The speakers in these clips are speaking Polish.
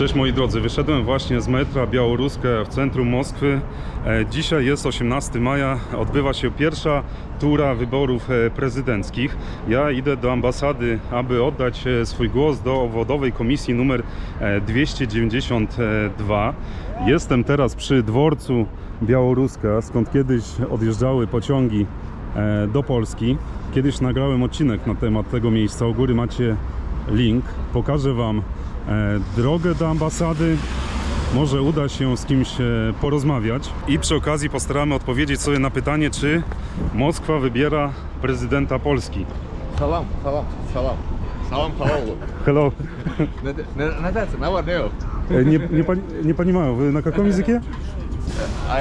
Cześć moi drodzy, wyszedłem właśnie z metra Białoruska w centrum Moskwy. E, Dzisiaj jest 18 maja, odbywa się pierwsza tura wyborów e, prezydenckich. Ja idę do ambasady, aby oddać e, swój głos do obwodowej komisji numer e, 292. Jestem teraz przy dworcu Białoruska, skąd kiedyś odjeżdżały pociągi do Polski. Kiedyś nagrałem odcinek na temat tego miejsca. U góry macie link. Pokażę Wam drogę do ambasady. Może uda się z kimś e, porozmawiać. I przy okazji postaramy odpowiedzieć sobie na pytanie, czy Moskwa wybiera prezydenta Polski. Salam, salam, salam. Salam, salam. Hello. Ne, ne, ne tacy, na ładnie. E, Nie, nie, pani, nie понимаю, вы на каком языке? A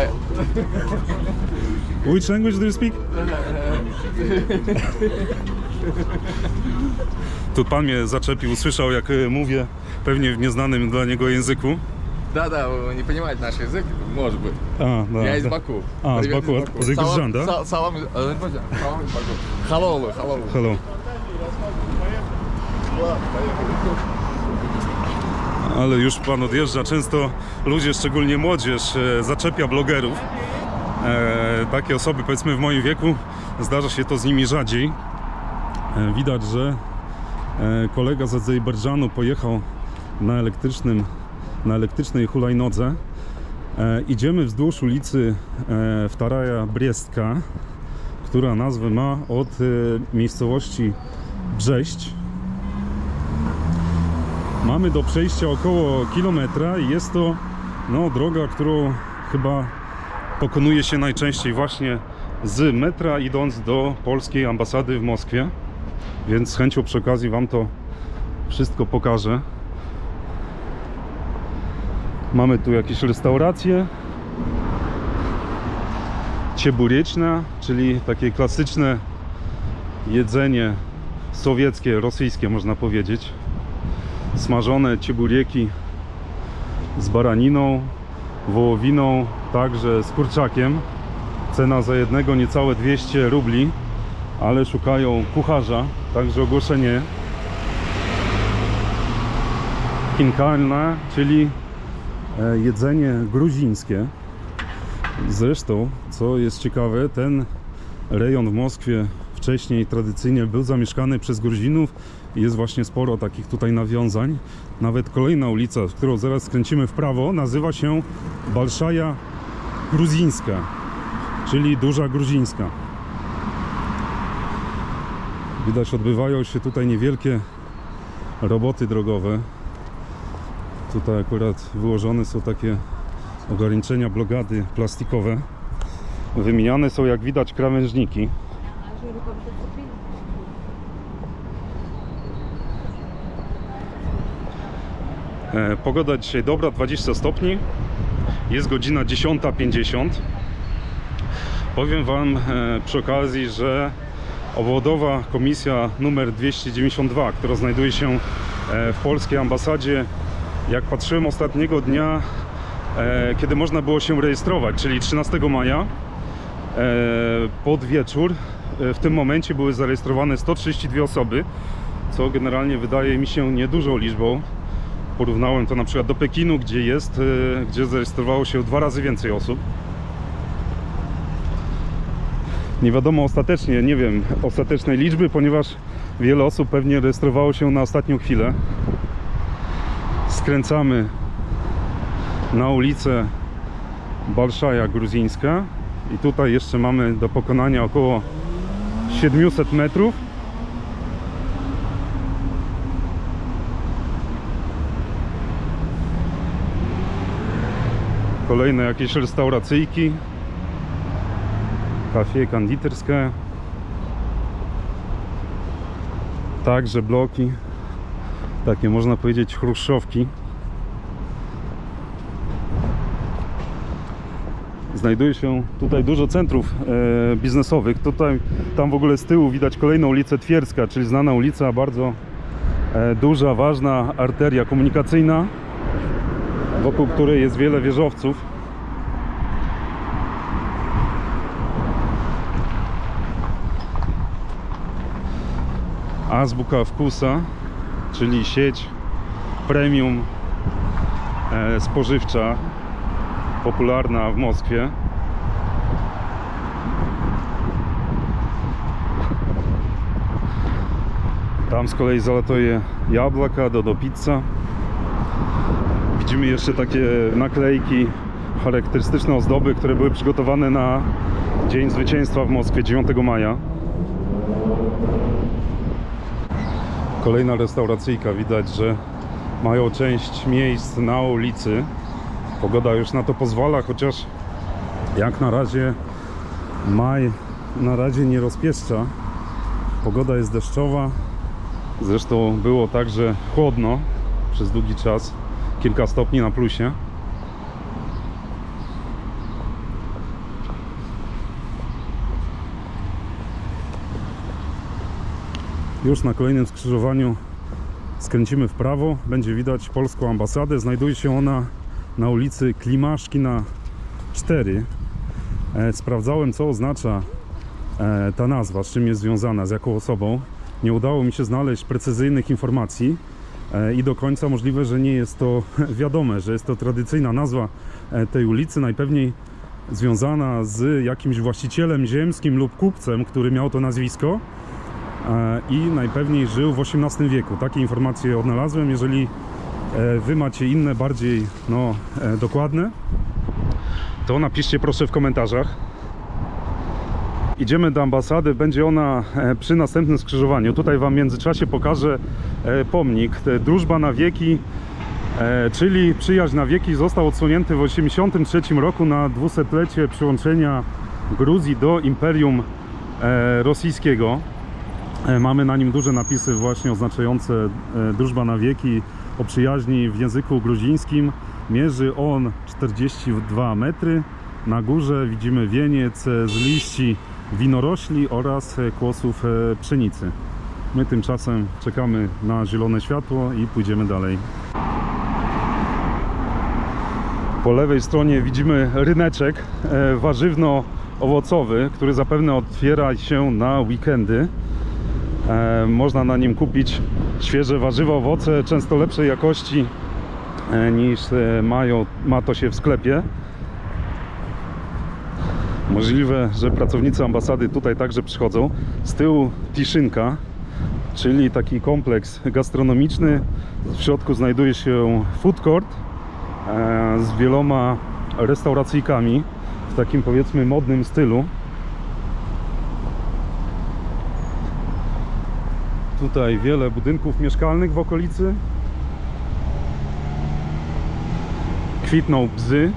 Which language do you speak? Tu pan mnie zaczepił, usłyszał jak e, mówię, pewnie w nieznanym dla niego języku. да, да, вы не понимаете наш язык, может быть. A, da, Я из da. Баку. А, из Привет Баку. Азербайджан, да? Салам, салам, из Азербайджан. Салам из Баку. Халолу, халолу. Hello. Ale już pan odjeżdża. Często ludzie, szczególnie młodzież, e, zaczepia blogerów. E, takie osoby, powiedzmy w moim wieku, zdarza się to z nimi rzadziej. E, widać, że e, kolega z Azerbejdżanu pojechał na elektrycznym, na elektrycznej hulajnodze. E, idziemy wzdłuż ulicy e, Wtaraja Briestka, która nazwę ma od e, miejscowości Brześć. Mamy do przejścia około kilometra i jest to no, droga, którą chyba pokonuje się najczęściej właśnie z metra idąc do polskiej ambasady w Moskwie. Więc z chęcią przy okazji Wam to wszystko pokażę. Mamy tu jakieś restauracje. Cieburieczna, czyli takie klasyczne jedzenie sowieckie, rosyjskie można powiedzieć. Smażone cieburieki z baraniną, wołowiną, także z kurczakiem. Cena za jednego niecałe 200 rubli, ale szukają kucharza, także ogłoszenie. Chinkalna, czyli e, jedzenie gruzińskie. Zresztą, co jest ciekawe, ten rejon w Moskwie wcześniej tradycyjnie był zamieszkany przez Gruzinów jest właśnie sporo takich tutaj nawiązań. Nawet kolejna ulica, w którą zaraz skręcimy w prawo, nazywa się Balszaja Gruzińska, czyli Duża Gruzińska. Widać, odbywają się tutaj niewielkie roboty drogowe. Tutaj akurat wyłożone są takie ograniczenia blokady plastikowe. Wymieniane są, jak widać, krawężniki. E, Pogoda dzisiaj dobra, 20 stopni. Jest godzina 10.50. Powiem Wam e, przy okazji, że obwodowa komisja numer 292, która znajduje się e, w polskiej ambasadzie, jak patrzyłem ostatniego dnia, e, kiedy można było się rejestrować, czyli 13 maja, e, pod wieczór, w tym momencie były zarejestrowane 132 osoby, co generalnie wydaje mi się niedużą liczbą. Porównałem to na przykład do Pekinu, gdzie jest, gdzie zarejestrowało się dwa razy więcej osób. Nie wiadomo ostatecznie, nie wiem, ostatecznej liczby, ponieważ wiele osób pewnie rejestrowało się na ostatnią chwilę. Skręcamy na ulicę Balszaja Gruzińska i tutaj jeszcze mamy do pokonania około 700 metrów. Kolejne jakieś restauracyjki. Kafie konditerskie. Także bloki. Takie można powiedzieć chruszczowki. Znajduje się tutaj dużo centrów e, biznesowych. Tutaj, tam w ogóle z tyłu widać kolejną ulicę Twierska, czyli znana ulica, bardzo e, duża, ważna arteria komunikacyjna, wokół której jest wiele wieżowców. Azbuka Wkusa, czyli sieć premium e, spożywcza popularna w Moskwie. Tam z kolei zalatuje jabłka, do, do pizza. Widzimy jeszcze takie naklejki, charakterystyczne ozdoby, które były przygotowane na Dzień Zwycięstwa w Moskwie 9 maja. Kolejna restauracyjka, widać, że mają część miejsc na ulicy. Pogoda już na to pozwala, chociaż jak na razie maj na razie nie rozpieszcza. Pogoda jest deszczowa. Zresztą było także chłodno przez długi czas, kilka stopni na plusie. Już na kolejnym skrzyżowaniu skręcimy w prawo. Będzie widać polską ambasadę. Znajduje się ona na ulicy Klimaszkina 4. E, Sprawdzałem, co oznacza e, ta nazwa, z czym jest związana, z jaką osobą. Nie udało mi się znaleźć precyzyjnych informacji e, i do końca możliwe, że nie jest to wiadome, że jest to tradycyjna nazwa tej ulicy, najpewniej związana z jakimś właścicielem ziemskim lub kupcem, który miał to nazwisko i najpewniej żył w XVIII wieku. Takie informacje odnalazłem. Jeżeli e, Wy macie inne, bardziej no, e, dokładne, to napiszcie proszę w komentarzach. Idziemy do ambasady, będzie ona e, przy następnym skrzyżowaniu. Tutaj Wam w międzyczasie pokażę e, pomnik. Drużba na wieki, e, czyli przyjaźń na wieki, został odsunięty w 1983 roku na dwusetlecie przyłączenia Gruzji do Imperium e, Rosyjskiego. E, Mamy na nim duże napisy właśnie oznaczające e, drużba na wieki o przyjaźni w języku gruzińskim. Mierzy on 42 metry. Na górze widzimy wieniec z liści winorośli oraz e, kłosów pszenicy. My tymczasem czekamy na zielone światło i pójdziemy dalej. Po lewej stronie widzimy ryneczek warzywno-owocowy, który zapewne otwiera się na weekendy. E, Można na nim kupić świeże warzywa, owoce, często lepszej jakości e, niż e, mają, ma to się w sklepie. Możliwe, że pracownicy ambasady tutaj także przychodzą. Z tyłu Tiszynka, czyli taki kompleks gastronomiczny. W środku znajduje się food court z wieloma restauracyjkami w takim powiedzmy modnym stylu. Tutaj wiele budynków mieszkalnych w okolicy. Kwitną bzy.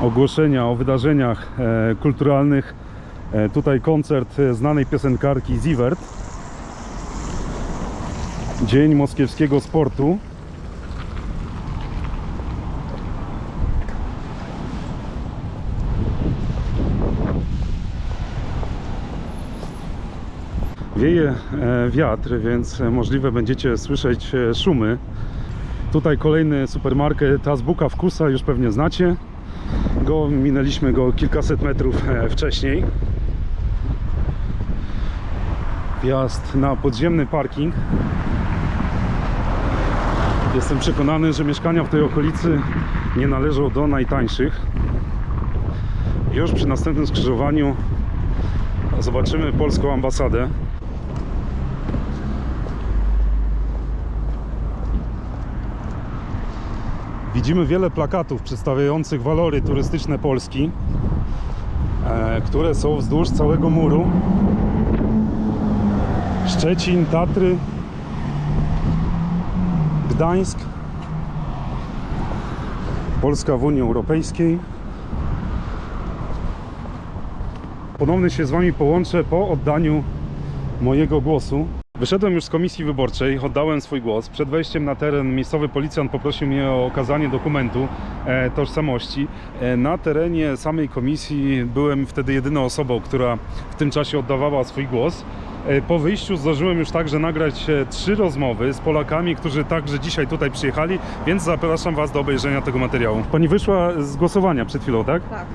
Ogłoszenia o wydarzeniach e, kulturalnych. E, tutaj koncert e, znanej piosenkarki Zivert. Dzień moskiewskiego sportu. Wieje e, wiatr, więc e, możliwe będziecie słyszeć e, szumy. Tutaj kolejny supermarket Azbuka Wkusa, już pewnie znacie go, minęliśmy go kilkaset metrów wcześniej. Wjazd na podziemny parking. Jestem przekonany, że mieszkania w tej okolicy nie należą do najtańszych. Już przy następnym skrzyżowaniu zobaczymy polską ambasadę. Widzimy wiele plakatów przedstawiających walory turystyczne Polski, e, które są wzdłuż całego muru. Szczecin, Tatry, Gdańsk, Polska w Unii Europejskiej. Ponownie się z Wami połączę po oddaniu mojego głosu. Wyszedłem już z komisji wyborczej, oddałem swój głos. Przed wejściem na teren miejscowy policjant poprosił mnie o okazanie dokumentu e, tożsamości. E, na terenie samej komisji byłem wtedy jedyną osobą, która w tym czasie oddawała swój głos. E, Po wyjściu zdążyłem już także nagrać trzy rozmowy z Polakami, którzy także dzisiaj tutaj przyjechali, więc zapraszam Was do obejrzenia tego materiału. Pani wyszła z głosowania przed chwilą, tak? Tak.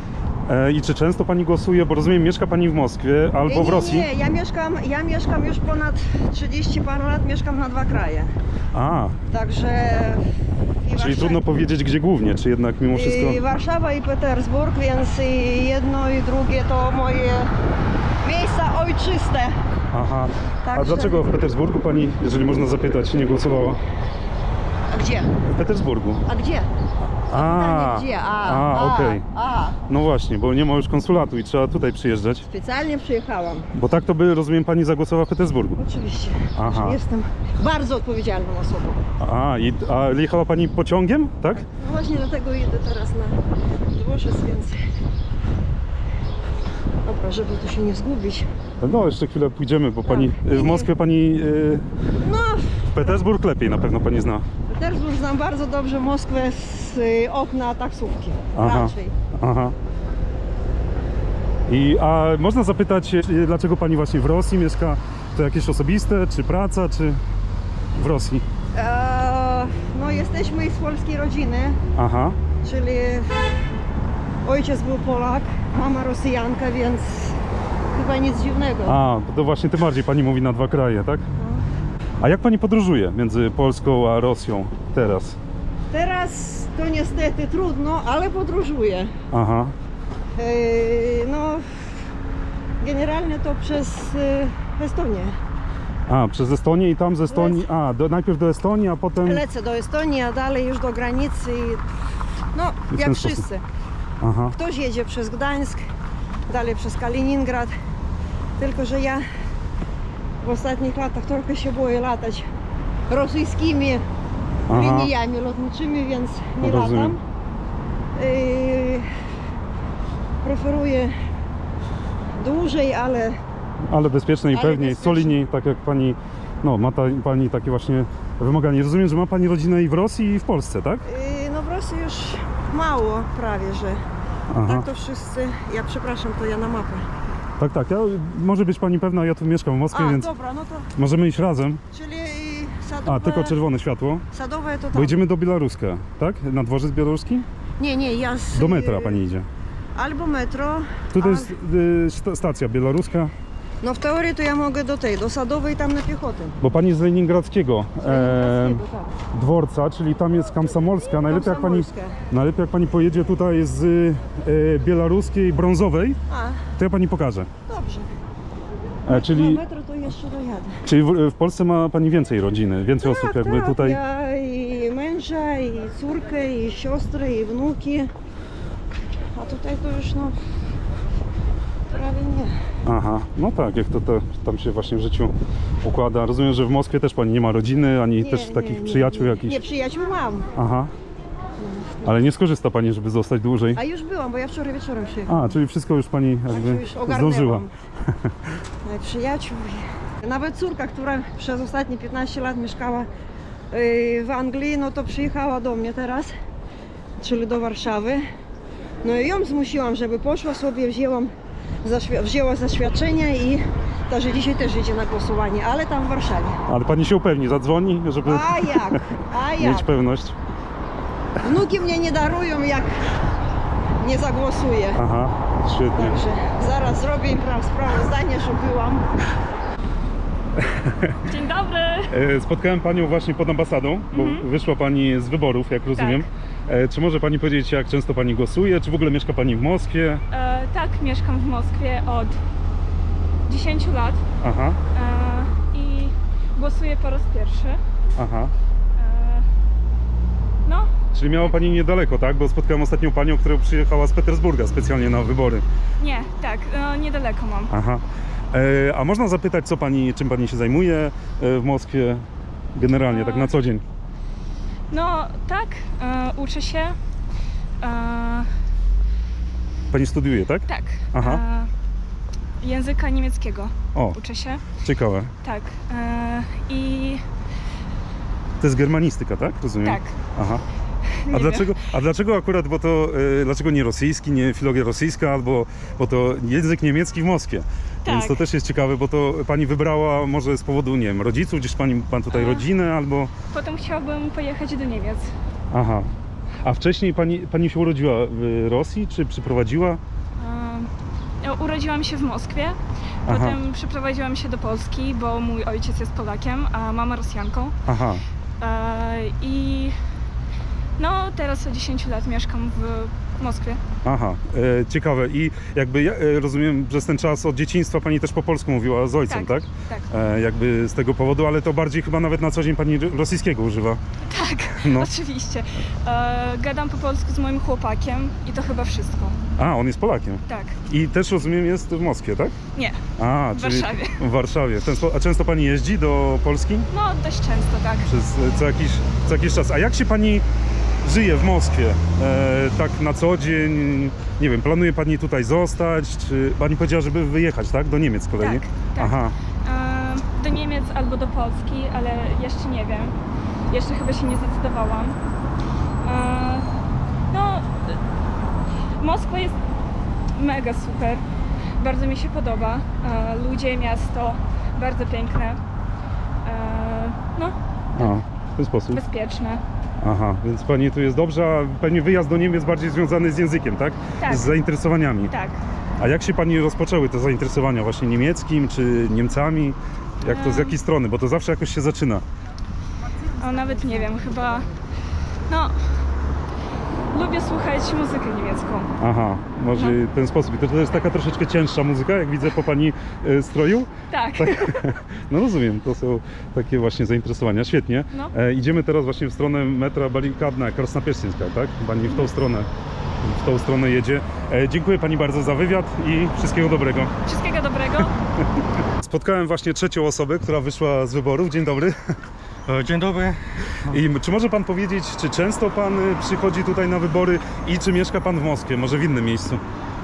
E, I czy często pani głosuje? Bo rozumiem, mieszka pani w Moskwie albo nie, w Rosji. Nie, ja mieszkam, ja mieszkam już ponad 30 parę lat, mieszkam na dwa kraje. A, Także... i czyli Warszawa- trudno powiedzieć gdzie głównie, czy jednak mimo wszystko. I Warszawa i Petersburg, więc i jedno i drugie to moje miejsca ojczyste. Aha. A Także- dlaczego w Petersburgu pani, jeżeli można zapytać, nie głosowała? A gdzie? W Petersburgu. A gdzie? A, Pytanie, gdzie? A, a okej. a. No właśnie, bo nie ma już konsulatu i trzeba tutaj przyjeżdżać. Specjalnie przyjechałam. Bo tak to by, rozumiem, pani zagłosowała w Petersburgu. Oczywiście. Aha. Jestem bardzo odpowiedzialną osobą. A, i, a jechała pani pociągiem, tak? No właśnie dlatego idę teraz na dworzec, więc... Dobra, żeby tu się nie zgubić. No, jeszcze chwilę pójdziemy, bo pani Tak. w Moskwie pani. y, No, Petersburg lepiej na pewno pani zna. Petersburg znam bardzo dobrze Moskwę z y, okna taksówki. Aha. Raczej. Aha. I a można zapytać, y, dlaczego pani właśnie w Rosji mieszka? To jakieś osobiste, czy praca, czy w Rosji? Eee, no jesteśmy z polskiej rodziny, Aha. czyli ojciec był Polak, mama Rosjanka, więc chyba nic dziwnego. A, to właśnie tym bardziej pani mówi na dwa kraje, tak? A jak pani podróżuje między Polską a Rosją teraz? Teraz to niestety trudno, ale podróżuję. Aha. Eee, no, generalnie to przez e, Estonię. A, przez Estonię i tam z Estonii. A, do, najpierw do Estonii, a potem. Lecę do Estonii, a dalej już do granicy i no, I jak sposób. wszyscy. Aha. Ktoś jedzie przez Gdańsk, dalej przez Kaliningrad. Tylko, że ja w ostatnich latach trochę się boję latać rosyjskimi Aha. liniami lotniczymi, więc nie Rozumiem. latam. Yy, preferuję dłużej, ale Ale bezpieczniej, Ale pewniej, bezpieczniej. solidniej, tak jak pani. No, ma ta, pani takie właśnie wymagania. Rozumiem, że ma pani rodzinę i w Rosji, i w Polsce, tak? yy, no w Rosji już mało prawie, że Aha. tak to wszyscy, ja przepraszam, to ja na mapę. Tak, tak. Ja, może być pani pewna, ja tu mieszkam w Moskwie, A, więc dobra, no to, możemy iść razem. czyli sadowe, A, tylko czerwone światło. sadowe to Bo tam. idziemy do Białoruska, tak? Na dworzec białoruski? Nie, nie, ja z, Do metra pani idzie. Albo metro. Tutaj jest y, sta- stacja białoruska, No w teorii to ja mogę do tej, do sadowej tam na piechotę. bo pani z Leningradzkiego e, Leningradzkiego, tak. dworca, czyli tam jest Kamsamolska. Najlepiej jak pani, Komsomolska. najlepiej jak pani pojedzie tutaj z y, białoruskiej brązowej, A, to ja pani pokażę. dobrze. E, czyli Na metro to jeszcze dojadę. czyli w, w Polsce ma pani więcej rodziny, więcej osób tak, jakby tak, tutaj. Ja i męża, i córkę, i siostry, i wnuki. A tutaj to już no prawie nie. Aha, no tak, jak to, to tam się właśnie w życiu układa. Rozumiem, że w Moskwie też pani nie ma rodziny, ani nie też nie, takich nie, przyjaciół nie. jakichś. Nie, przyjaciół mam. Aha. Ale nie skorzysta pani, żeby zostać dłużej. A już byłam, bo ja wczoraj wieczorem przyjechałam. A, czyli wszystko już pani Także jakby już zdążyła. E, Przyjaciół. Nawet córka, która przez ostatnie 15 lat mieszkała y, w Anglii, no to przyjechała do mnie teraz, czyli do Warszawy. No i ją zmusiłam, żeby poszła sobie, wzięłam, wzięła zaświadczenie i to, że dzisiaj też idzie na głosowanie, ale tam w Warszawie. Ale pani się upewni, zadzwoni, żeby A jak? A jak? mieć pewność. Wnuki mnie nie darują, jak nie zagłosuję. Aha, świetnie. Także zaraz zrobię im pra- sprawozdanie, że byłam. Dzień dobry. E, Spotkałem panią właśnie pod ambasadą, bo Mhm. wyszła pani z wyborów, jak rozumiem. E, Czy może pani powiedzieć, jak często pani głosuje? Czy w ogóle mieszka pani w Moskwie? E, tak, mieszkam w Moskwie od 10 lat Aha, e, i głosuję po raz pierwszy. aha. E, no, Czyli miała pani niedaleko, tak? Bo spotkałem ostatnią panią, która przyjechała z Petersburga specjalnie na wybory. nie, tak, e, niedaleko mam. Aha. E, a można zapytać, co pani, czym pani się zajmuje e, w Moskwie generalnie, tak na co dzień? No, tak, e, uczę się. E, Pani studiuje, tak? tak. Aha. E, języka niemieckiego O, uczę się. ciekawe. Tak. E, I To jest germanistyka, tak? Rozumiem. tak. Aha. A dlaczego, a dlaczego akurat, bo to, e, dlaczego nie rosyjski, nie filologia rosyjska, albo bo to język niemiecki w Moskwie? Więc Tak. to też jest ciekawe, bo to pani wybrała może z powodu, nie wiem, rodziców, gdzieś pani, pan tutaj A. rodzinę, albo... Potem chciałabym pojechać do Niemiec. Aha. A wcześniej pani, pani się urodziła w Rosji, czy przyprowadziła? e, urodziłam się w Moskwie. Aha. Potem przeprowadziłam się do Polski, bo mój ojciec jest Polakiem, a mama Rosjanką. Aha. E, I no teraz od 10 lat mieszkam w Moskwie. Aha, e, ciekawe. I jakby ja e, rozumiem, przez ten czas od dzieciństwa pani też po polsku mówiła z ojcem, tak? Tak, E, jakby z tego powodu, ale to bardziej chyba nawet na co dzień pani rosyjskiego używa. Tak, No. oczywiście. E, gadam po polsku z moim chłopakiem i to chyba wszystko. A, on jest Polakiem. Tak, I też rozumiem jest w Moskwie, tak? nie, A, W czyli Warszawie. W Warszawie. A często pani jeździ do Polski? no dość często, tak. Przez e, co jakiś, co jakiś czas. A jak się pani żyje w Moskwie? E, tak na co dzień? Nie wiem, planuje pani tutaj zostać? Czy pani powiedziała, żeby wyjechać, tak? Do Niemiec z kolei? Tak, tak. Aha. E, do Niemiec albo do Polski, ale jeszcze nie wiem. Jeszcze chyba się nie zdecydowałam. E, no, Moskwa jest mega super. Bardzo mi się podoba. E, ludzie, miasto, bardzo piękne. E, no, A, w ten sposób. bezpieczne. Aha, więc pani tu jest dobrze, a pewnie wyjazd do Niemiec bardziej związany z językiem, tak? Tak. Z zainteresowaniami. Tak. A jak się pani rozpoczęły te zainteresowania właśnie niemieckim czy Niemcami? Jak to z jakiej strony? Bo to zawsze jakoś się zaczyna. A nawet nie wiem, chyba. No. Lubię słuchać muzykę niemiecką. Aha, może No. w ten sposób. I to, to jest taka troszeczkę cięższa muzyka, jak widzę po pani e, stroju. Tak. No rozumiem, to są takie właśnie zainteresowania. Świetnie. No. E, idziemy teraz właśnie w stronę metra Barikadna, Krasnopierścińska, tak? Pani w tą stronę, w tą stronę jedzie. E, dziękuję pani bardzo za wywiad i wszystkiego dobrego. Wszystkiego dobrego. Spotkałem właśnie trzecią osobę, która wyszła z wyborów. Dzień dobry. E, Dzień dobry. I czy może pan powiedzieć, czy często pan y, przychodzi tutaj na wybory i czy mieszka pan w Moskwie, może w innym miejscu?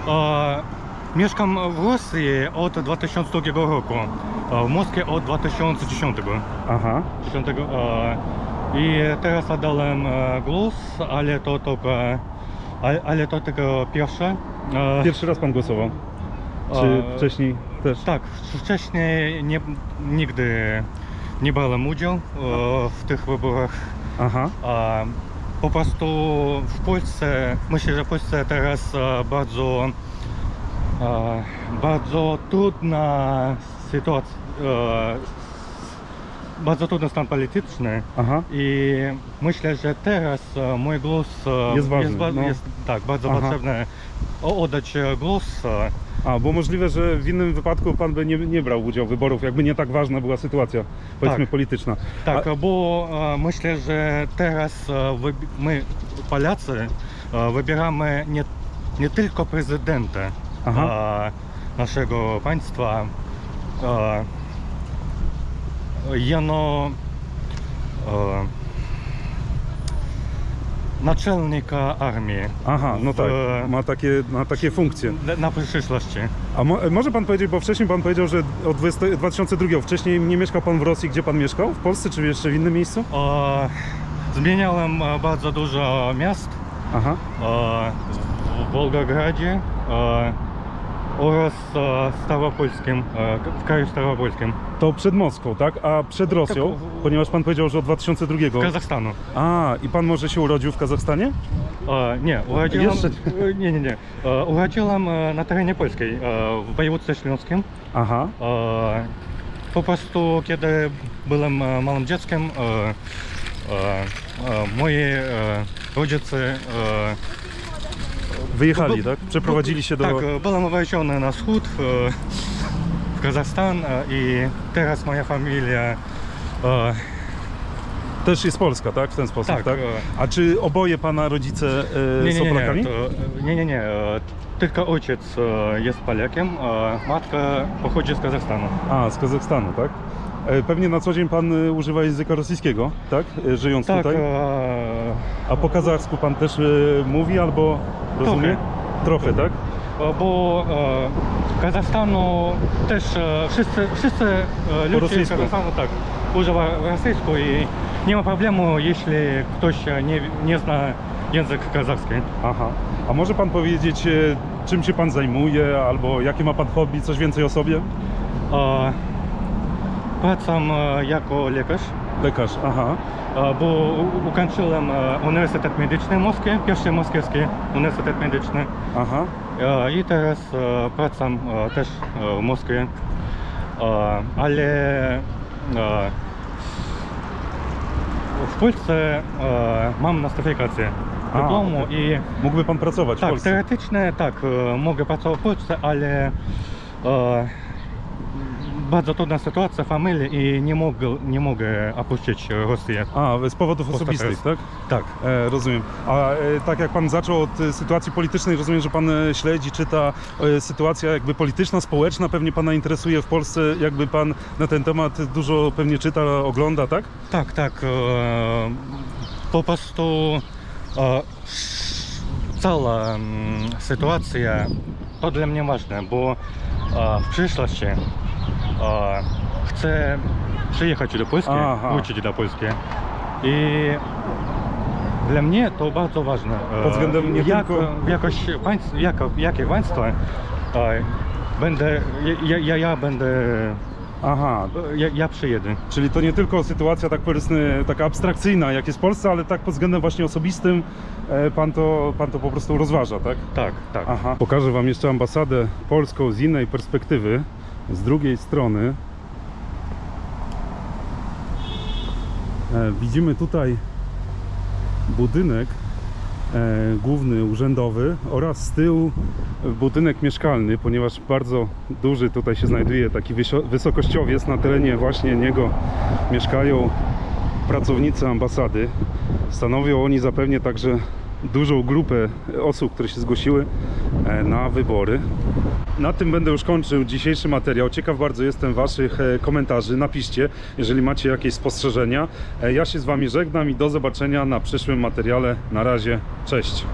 E, Mieszkam w Rosji od 2002 roku, e, w Moskwie od 2010. Aha, 10, e, I teraz oddałem e, głos, ale to tylko, ale, ale to tylko pierwsze. E, pierwszy raz pan głosował? Czy E, wcześniej też? Tak, wcześniej nie, nigdy nie brałem udziału e, w tych wyborach. Aha, A po prostu w Polsce, myślę, że w Polsce teraz e, bardzo, e, bardzo trudna sytuacja, bardzo trudny stan polityczny aha. i myślę, że teraz mój głos Jest ważny, ba- no. jest tak, bardzo Aha. o- oddać głos. A, bo możliwe, że w innym wypadku pan by nie, nie brał udziału w wyborów, jakby nie tak ważna była sytuacja, powiedzmy, Tak. polityczna. Tak, A, bo e, myślę, że teraz e, wybi- my, Polacy, e, wybieramy nie, nie tylko prezydenta Aha. e, naszego państwa, e, jeno e, naczelnika armii aha, no tak, w- ma takie, ma takie funkcje. na przyszłości. A mo, może pan powiedzieć, bo wcześniej pan powiedział, że od 20, 2002, wcześniej nie mieszkał pan w Rosji, gdzie pan mieszkał? W Polsce czy jeszcze w innym miejscu? E, zmieniałem e, bardzo dużo miast. Aha, e, w Wolgogradzie e, oraz e, e, w kraju Staropolskim, to przed Moskwą, tak? A przed Rosją, w- ponieważ pan powiedział, że od 2002. Kazachstanu. A, i pan może się urodził w Kazachstanie? E, nie, urodziłem, Jeszcze e, nie, nie, nie. E, urodziłem e, na terenie Polskiej, e, w województwie śląskim. Aha, E, po prostu kiedy byłem e, małym dzieckiem, e, e, e, moi e, rodzice e, wyjechali, Bo- tak? Przeprowadzili się do... Tak, byłem wywieziony na wschód, e, w Kazachstan e, i teraz moja familia e, Też jest Polska, tak? W ten sposób, tak? Tak, A czy oboje pana rodzice nie, są nie, nie, Polakami? nie, nie, nie, nie, tylko ojciec jest Polakiem, a matka pochodzi z Kazachstanu. A, z Kazachstanu, tak? E, Pewnie na co dzień pan e, używa języka rosyjskiego, tak? E, Żyjąc Tak, tutaj. A po kazachsku pan też mówi albo rozumie? Trochę, tak? e, bo e, w Kazachstanu też wszyscy, wszyscy ludzie rosyjsku. Kazachstanu tak, używa rosyjsku i nie ma problemu, jeśli ktoś nie, nie zna język kazachski. Aha. A może pan powiedzieć, czym się pan zajmuje, albo jakie ma pan hobby, coś więcej o sobie? E, Pracam e, jako lekarz, Lekarz, aha. e, bo u- ukończyłem e, Uniwersytet Medyczny w Moskwie, pierwszy moskiewski Uniwersytet Medyczny. Aha. E, I teraz e, pracam e, też e, w Moskwie, E, ale e, w Polsce e, mam nostyfikację A, dyplomu okej. i Mógłby pan pracować w tak, Polsce? teoretycznie tak, e, mogę pracować w Polsce, ale e, bardzo trudna sytuacja w familii i nie mogę, nie mogę opuścić Rosję. A, z powodów osobistych, tak? Tak. E, rozumiem. A e, tak jak pan zaczął od e, sytuacji politycznej, rozumiem, że pan e, śledzi, czyta e, sytuacja jakby polityczna, społeczna, pewnie pana interesuje w Polsce, jakby pan na ten temat dużo pewnie czyta, ogląda, tak? Tak, tak. e, Po prostu e, cała mm, sytuacja to dla mnie ważne, bo e, w przyszłości chcę przyjechać do Polski, Aha. wrócić do Polski i dla mnie to bardzo ważne. E, Pod względem nie jak, tylko- jakoś państw, jakie państwo e, będę, ja, ja, ja będę, Aha, ja, ja przyjedę. czyli to nie tylko sytuacja tak powiedzmy taka abstrakcyjna, jak jest w Polsce, ale tak pod względem właśnie osobistym e, pan to, pan to po prostu rozważa, tak? Tak, tak. Aha. Pokażę Wam jeszcze ambasadę polską z innej perspektywy, z drugiej strony. E, widzimy tutaj budynek e, główny, urzędowy oraz z tyłu budynek mieszkalny, ponieważ bardzo duży tutaj się znajduje taki wysokościowiec. Na terenie właśnie niego mieszkają pracownicy ambasady. Stanowią oni zapewnie także dużą grupę osób, które się zgłosiły e, na wybory. Na tym będę już kończył dzisiejszy materiał. Ciekaw bardzo jestem Waszych e, komentarzy. Napiszcie, jeżeli macie jakieś spostrzeżenia. E, Ja się z Wami żegnam i do zobaczenia na przyszłym materiale. Na razie, cześć.